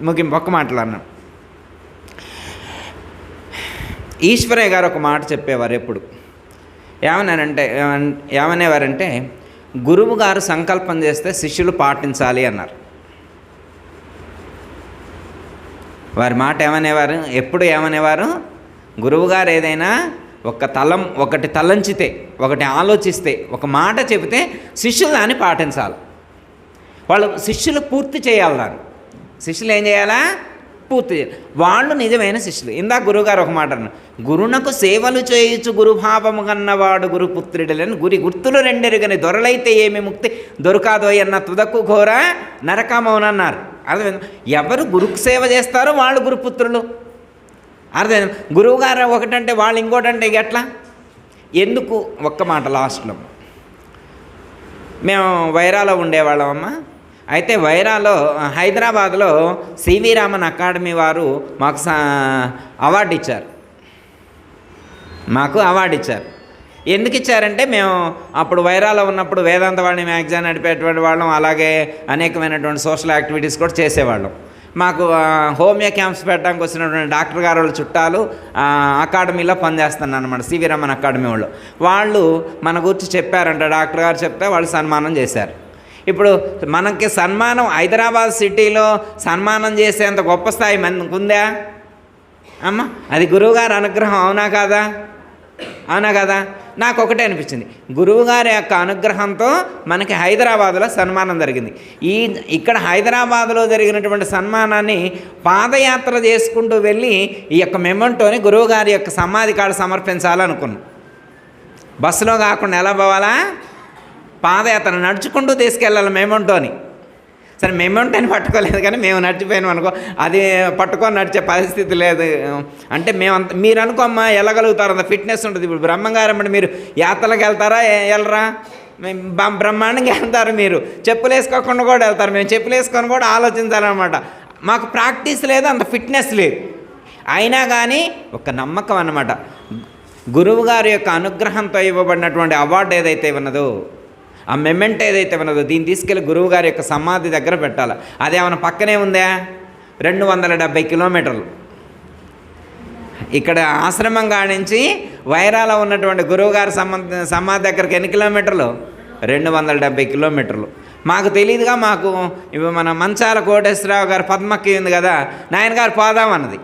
ముగింపు ఒక్క మాటలు అన్నాను ఈశ్వరయ్య గారు ఒక మాట చెప్పేవారు ఎప్పుడు? ఏమన్నారంటే ఏమన్- ఏమనేవారంటే గురువు గారు సంకల్పం చేస్తే శిష్యులు పాటించాలి అన్నారు. వారి మాట ఏమనేవారు? ఎప్పుడు ఏమనేవారు? గురువుగారు ఏదైనా ఒక తలం ఒకటి తలంచితే ఒకటి ఆలోచిస్తే ఒక మాట చెబితే శిష్యులు దాన్ని పాటించాలి. వాళ్ళు శిష్యులు పూర్తి చేయాలి దాన్ని. శిష్యులు ఏం చేయాలా? పూర్తి వాళ్ళు నిజమైన శిష్యులు. ఇందాక గురువుగారు ఒక మాట అన్నారు. గురునకు సేవలు చేయుచు గురుభావము కన్నవాడు గురుపుత్రుడలని గురి గుర్తులు రెండెరుగని దొరలైతే ఏమి ముక్తి? దొరకాదో అన్న తుదకు ఘోర నరకమౌనన్నారు అర్థమైంది? ఎవరు గురుకు సేవ చేస్తారో వాళ్ళు గురుపుత్రులు. అర్థం గురువుగారు ఒకటంటే వాళ్ళు ఇంకోటంటే ఎట్లా? ఎందుకు? ఒక్క మాట లాస్ట్లో. మేము వైరాలో ఉండేవాళ్ళమమ్మా. అయితే వైరాలో హైదరాబాద్లో సివి రామన్ అకాడమీ వారు మాకు సా అవార్డు ఇచ్చారు. మాకు అవార్డు ఇచ్చారు. ఎందుకు ఇచ్చారంటే మేము అప్పుడు వైరాలో ఉన్నప్పుడు వేదాంతవాణి మ్యాగజైన్ నడిపేటువంటి వాళ్ళం అలాగే అనేకమైనటువంటి సోషల్ యాక్టివిటీస్ కూడా చేసేవాళ్ళం. మాకు హోమియో క్యాంప్స్ పెట్టడానికి వచ్చినటువంటి డాక్టర్ గారు వాళ్ళ చుట్టాలు అకాడమీలో పనిచేస్తున్నాను అనమాట సివి రమన్ అకాడమీ వాళ్ళు. వాళ్ళు మన గురించి చెప్పారంట డాక్టర్ గారు చెప్తే వాళ్ళు సన్మానం చేశారు. ఇప్పుడు మనకి సన్మానం హైదరాబాద్ సిటీలో సన్మానం చేసేంత గొప్ప స్థాయి మనకు ఉందా అమ్మ అది గురువుగారి అనుగ్రహం అవునా కాదా? అవునా కదా? నాకు ఒకటే అనిపించింది. గురువుగారి యొక్క అనుగ్రహంతో మనకి హైదరాబాద్లో సన్మానం జరిగింది. ఈ ఇక్కడ హైదరాబాద్లో జరిగినటువంటి సన్మానాన్ని పాదయాత్ర చేసుకుంటూ వెళ్ళి ఈ యొక్క మెమంటోని గురువుగారి యొక్క సమాధి కాడ సమర్పించాలనుకున్నాం. బస్సులో కాకుండా ఎలా పోవాలా? పాదయాత్ర నడుచుకుంటూ తీసుకెళ్ళాలి మెమంటోని సరే మెమంటోని పట్టుకోలేదు కానీ మేము నడిచిపోయాం అనుకో అది పట్టుకొని నడిచే పరిస్థితి లేదు. అంటే మేము అంత మీరు అనుకోమ్మా వెళ్ళగలుగుతారు అంత ఫిట్నెస్ ఉంటుంది. ఇప్పుడు బ్రహ్మంగారం అంటే మీరు యాత్రలకు వెళ్తారా? వెళ్ళరా? మేము బ్రహ్మాండంగా వెళ్తారు మీరు. చెప్పులు వేసుకోకుండా కూడా వెళ్తారు. మేము చెప్పులు వేసుకొని కూడా ఆలోచించాలన్నమాట. మాకు ప్రాక్టీస్ లేదు అంత ఫిట్నెస్ లేదు. అయినా కానీ ఒక నమ్మకం అన్నమాట. గురువుగారి యొక్క అనుగ్రహంతో ఇవ్వబడినటువంటి అవార్డు ఏదైతే ఉన్నదో ఆ మెమెంట్ ఏదైతే ఉన్నదో దీన్ని తీసుకెళ్ళి గురువు గారి యొక్క సమాధి దగ్గర పెట్టాలి? అదేమన్నా పక్కనే ఉందా? రెండు వందల డెబ్బై కిలోమీటర్లు. ఇక్కడ ఆశ్రమం కానించి వైరాలో ఉన్నటువంటి గురువుగారి సంబంధ సమాధి దగ్గరికి ఎన్ని కిలోమీటర్లు? రెండు వందల డెబ్బై కిలోమీటర్లు. మాకు తెలియదుగా మాకు ఇవి మన మంచాల కోటేశ్వరరావు గారు పద్మక్కి ఉంది కదా నాయన గారు పోదాం అన్నది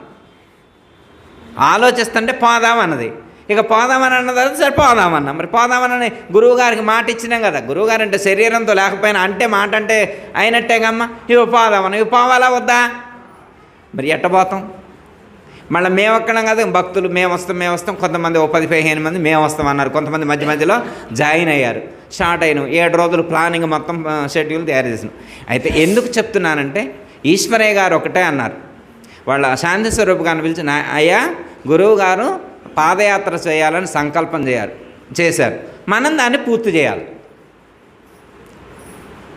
ఆలోచిస్తుంటే పోదాం అన్నది ఇక పోదామని అన్న తర్వాత సరే పోదామన్నా మరి పోదామని గురువు గారికి మాట ఇచ్చినాం కదా. గురువుగారు అంటే శరీరంతో లేకపోయినా అంటే మాట అంటే అయినట్టేగమ్మా ఇవి పోదామని. ఇవి పోవాలా వద్దా? మరి ఎట్ట పోతాం? మళ్ళీ మేము ఎక్కడం కదా భక్తులు మేము వస్తాం మేము వస్తాం. కొంతమంది ఓ పది పదిహేను మంది మేము వస్తాం అన్నారు. కొంతమంది మధ్య మధ్యలో జాయిన్ అయ్యారు. స్టార్ట్ అయినాం. ఏడు రోజులు ప్లానింగ్ మొత్తం షెడ్యూల్ తయారు చేసినాం. అయితే ఎందుకు చెప్తున్నానంటే ఈశ్వరయ్య గారు ఒకటే అన్నారు. వాళ్ళ శాంతి స్వరూప్ గారిని పిలిచి అయ్యా గురువు గారు పాదయాత్ర చేయాలని సంకల్పం చేయారు చేశారు. మనం దాన్ని పూర్తి చేయాలి.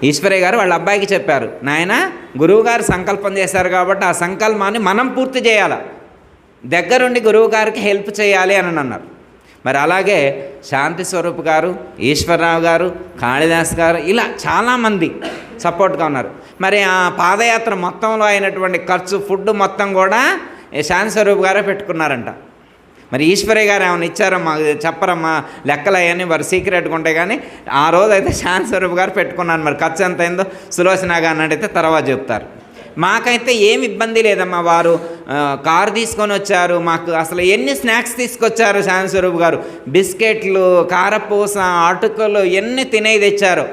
ఈశ్వరయ్య గారు వాళ్ళ అబ్బాయికి చెప్పారు నాయన గురువుగారు సంకల్పం చేశారు కాబట్టి ఆ సంకల్పాన్ని మనం పూర్తి చేయాలి? దగ్గరుండి గురువు గారికి హెల్ప్ చేయాలి అని అన్నారు. మరి అలాగే శాంతి స్వరూప్ గారు ఈశ్వరరావు గారు కాళిదాస్ గారు ఇలా చాలామంది సపోర్ట్గా ఉన్నారు. మరి ఆ పాదయాత్ర మొత్తంలో అయినటువంటి ఖర్చు ఫుడ్ మొత్తం కూడా శాంతి స్వరూప్ గారే పెట్టుకున్నారంట. మరి ఈశ్వరయ్య గారు ఏమైనా ఇచ్చారమ్మా? చెప్పరమ్మా. లెక్కలు అవన్నీ సీక్రెట్గా ఉంటాయి కానీ ఆ రోజు అయితే శాంత్ స్వరూప్ గారు పెట్టుకున్నాను మరి. ఖర్చు ఎంత అయిందో సులోచన గారిని అడిగితే తర్వాత చెప్తారు. మాకైతే ఏమి ఇబ్బంది లేదమ్మా వారు. కారు తీసుకొని వచ్చారు. మాకు అసలు ఎన్ని స్నాక్స్ తీసుకొచ్చారు శాంతి స్వరూప్ గారు? బిస్కెట్లు కారపూస అటుకలు ఎన్ని తినేది తెచ్చారు?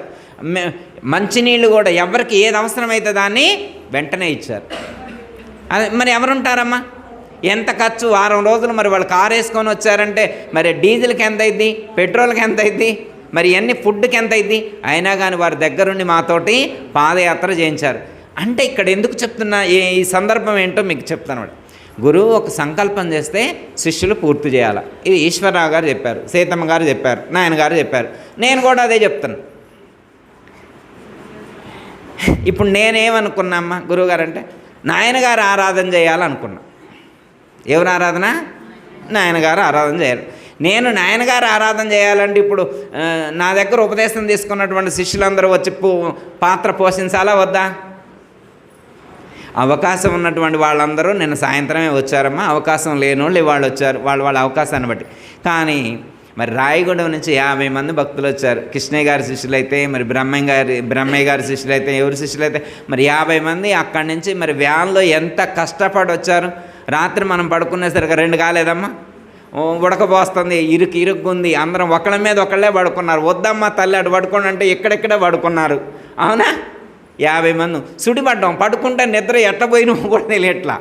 మంచినీళ్ళు కూడా ఎవరికి ఏది అవసరమైతే దాన్ని వెంటనే ఇచ్చారు. అదే మరి ఎవరుంటారమ్మా? ఎంత ఖర్చు? వారం రోజులు మరి వాళ్ళు కారు వేసుకొని వచ్చారంటే మరి డీజిల్కి ఎంత అయింది? పెట్రోల్కి ఎంత అయింది? మరి ఎన్ని ఫుడ్కి ఎంత అయింది? అయినా కానీ వారి దగ్గరుండి మాతోటి పాదయాత్ర చేయించారు. అంటే ఇక్కడ ఎందుకు చెప్తున్నా? ఈ ఈ సందర్భం ఏంటో మీకు చెప్తాను గురువు ఒక సంకల్పం చేస్తే శిష్యులు పూర్తి చేయాలి. ఇది ఈశ్వరరావు గారు చెప్పారు సీతమ్మ గారు చెప్పారు నాయన గారు చెప్పారు. నేను కూడా అదే చెప్తాను. ఇప్పుడు నేనేమనుకున్నామ్మా గురువుగారు అంటే నాయనగారు ఆరాధన చేయాలనుకున్నా. ఎవరు ఆరాధన? నాయనగారు ఆరాధన చేయాలి. నేను నాయనగారు ఆరాధన చేయాలంటే ఇప్పుడు నా దగ్గర ఉపదేశం తీసుకున్నటువంటి శిష్యులందరూ వచ్చి పాత్ర పోషించాలా వద్దా? అవకాశం ఉన్నటువంటి వాళ్ళందరూ నిన్న సాయంత్రమే వచ్చారమ్మా. అవకాశం లేని వాళ్ళు ఇవాళ వచ్చారు. వాళ్ళ వాళ్ళ అవకాశాన్ని బట్టి. కానీ మరి రాయగూడెం నుంచి యాభై మంది భక్తులు వచ్చారు. కృష్ణయ్య గారి శిష్యులు అయితే మరి బ్రహ్మయ్య గారి బ్రహ్మయ్య గారి శిష్యులైతే ఎవరి శిష్యులు అయితే మరి యాభై మంది అక్కడి నుంచి మరి వ్యాన్లో ఎంత కష్టపడి వచ్చారు రాత్రి మనం పడుకునేసరికి రెండు కాలేదమ్మా. ఉడకపోస్తుంది ఉడకబోస్తుంది ఇరుకు ఇరుక్కుంది. అందరం ఒకళ్ళ మీద ఒకళ్ళే పడుకున్నారు. వద్దమ్మా తల్లి అటు పడుకోండి అంటే ఇక్కడెక్కడే పడుకున్నారు? అవునా? యాభై మంది. సుడిపడ్డాం. పడుకుంటే నిద్ర ఎట్టపోయినా కూడా తెలియట్లా.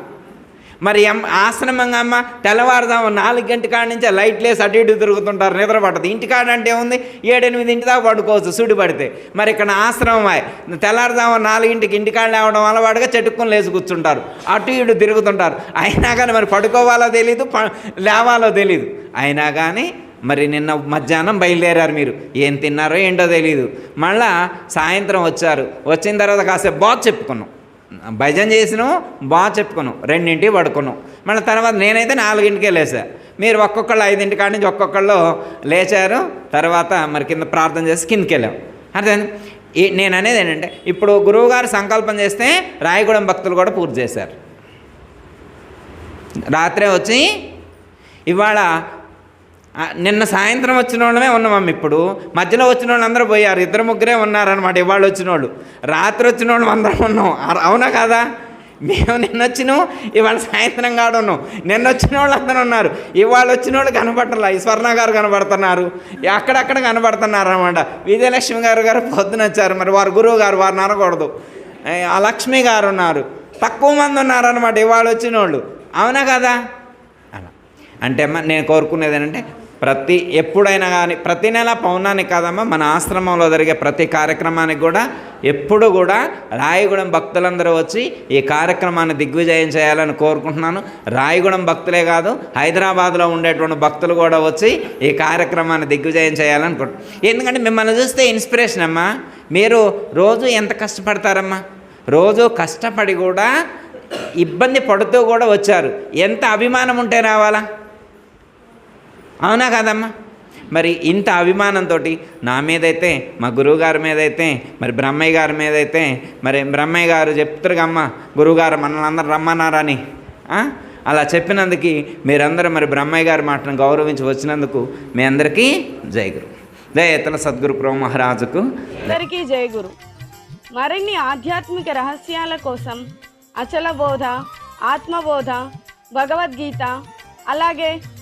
మరి ఎం ఆశ్రమంగా అమ్మ తెల్లవారుదాము నాలుగు గంట కాడ నుంచి లైట్లు అటు ఇటు తిరుగుతుంటారు నిద్ర పడదు ఇంటికాడ అంటే ఉంది ఏడెనిమిది ఇంటి దాకా పడుకోవచ్చు సుడి పడితే. మరి ఇక్కడ ఆశ్రమం తెల్లారుదాము నాలుగింటికి ఇంటికాడ లేవడం అలవాటుగా చెట్టుకొని లేచి కూర్చుంటారు. అటు ఇటు తిరుగుతుంటారు. అయినా కానీ మరి పడుకోవాలో తెలీదు లేవాలో తెలీదు. అయినా కానీ మరి నిన్న మధ్యాహ్నం బయలుదేరారు మీరు. ఏం తిన్నారో ఏంటో తెలియదు మళ్ళా సాయంత్రం వచ్చారు. వచ్చిన తర్వాత కాసేపు బాగా చెప్పుకున్నాం. భజన చేసినాం బాగా చెప్పుకున్నాం రెండింటికి పడుకున్నాం మళ్ళీ తర్వాత నేనైతే నాలుగింటికే లేచా మీరు ఒక్కొక్కళ్ళు ఐదింటి కాడి నుంచి ఒక్కొక్కళ్ళు లేచారు తర్వాత మరి కింద ప్రార్థన చేసి కిందకి వెళ్ళాం అర్థం ఈ నేను అనేది ఏంటంటే ఇప్పుడు గురువుగారు సంకల్పం చేస్తే రాయగూడెం భక్తులు కూడా పూర్తి చేశారు. రాత్రే వచ్చి ఇవాళ నిన్న సాయంత్రం వచ్చిన వాళ్ళమే ఉన్నామమ్మ ఇప్పుడు. మధ్యలో వచ్చిన వాళ్ళు అందరూ పోయారు. ఇద్దరు ముగ్గురే ఉన్నారనమాట ఇవాళ వచ్చిన వాళ్ళు. రాత్రి వచ్చిన వాళ్ళు అందరం ఉన్నాం. అవునా కాదా? మేము నిన్న వచ్చినాం ఇవాళ సాయంత్రం కాడ ఉన్నాం. నిన్న వచ్చిన వాళ్ళు అందరూ ఉన్నారు. ఇవాళ వచ్చిన వాళ్ళు కనపడలా ఈ స్వర్ణ గారు కనబడుతున్నారు. అక్కడక్కడ కనబడుతున్నారు అనమాట విజయలక్ష్మి గారు గారు పొద్దున వచ్చారు. మరి వారు గురువు గారు వారిని అనకూడదు. ఆ లక్ష్మి గారు ఉన్నారు. తక్కువ మంది ఉన్నారనమాట ఇవాళ వచ్చిన వాళ్ళు. అవునా కదా? అలా. అంటే అమ్మ నేను కోరుకునేది ఏంటంటే ప్రతి ఎప్పుడైనా కానీ ప్రతి నెల పౌర్ణానికి కాదమ్మా మన ఆశ్రమంలో జరిగే ప్రతి కార్యక్రమానికి కూడా ఎప్పుడు కూడా రాయగూడెం భక్తులందరూ వచ్చి ఈ కార్యక్రమాన్ని దిగ్విజయం చేయాలని కోరుకుంటున్నాను. రాయగూడెం భక్తులే కాదు హైదరాబాద్లో ఉండేటువంటి భక్తులు కూడా వచ్చి ఈ కార్యక్రమాన్ని దిగ్విజయం చేయాలనుకుంటున్నాను ఎందుకంటే మిమ్మల్ని చూస్తే ఇన్స్పిరేషన్ అమ్మా. మీరు రోజు ఎంత కష్టపడతారమ్మా? రోజు కష్టపడి కూడా ఇబ్బంది పడుతూ కూడా వచ్చారు. ఎంత అభిమానం ఉంటే రావాలా? అవునా కాదమ్మా? మరి ఇంత అభిమానంతో నా మీదైతే మా గురువుగారి మీదైతే మరి బ్రహ్మయ్య గారి మీదైతే మరి బ్రహ్మయ్య గారు చెప్తారు అమ్మ గురువుగారు మనల్ని అందరూ రమ్మన్నారని. అలా చెప్పినందుకు మీరందరూ మరి బ్రహ్మయ్య గారి మాటను గౌరవించి వచ్చినందుకు మీ అందరికీ జై గురు. జయ ఇతర సద్గురు ప్రభు మహారాజుకు. అందరికీ జయ గురు. మరిన్ని ఆధ్యాత్మిక రహస్యాల కోసం అచల బోధ ఆత్మబోధ భగవద్గీత అలాగే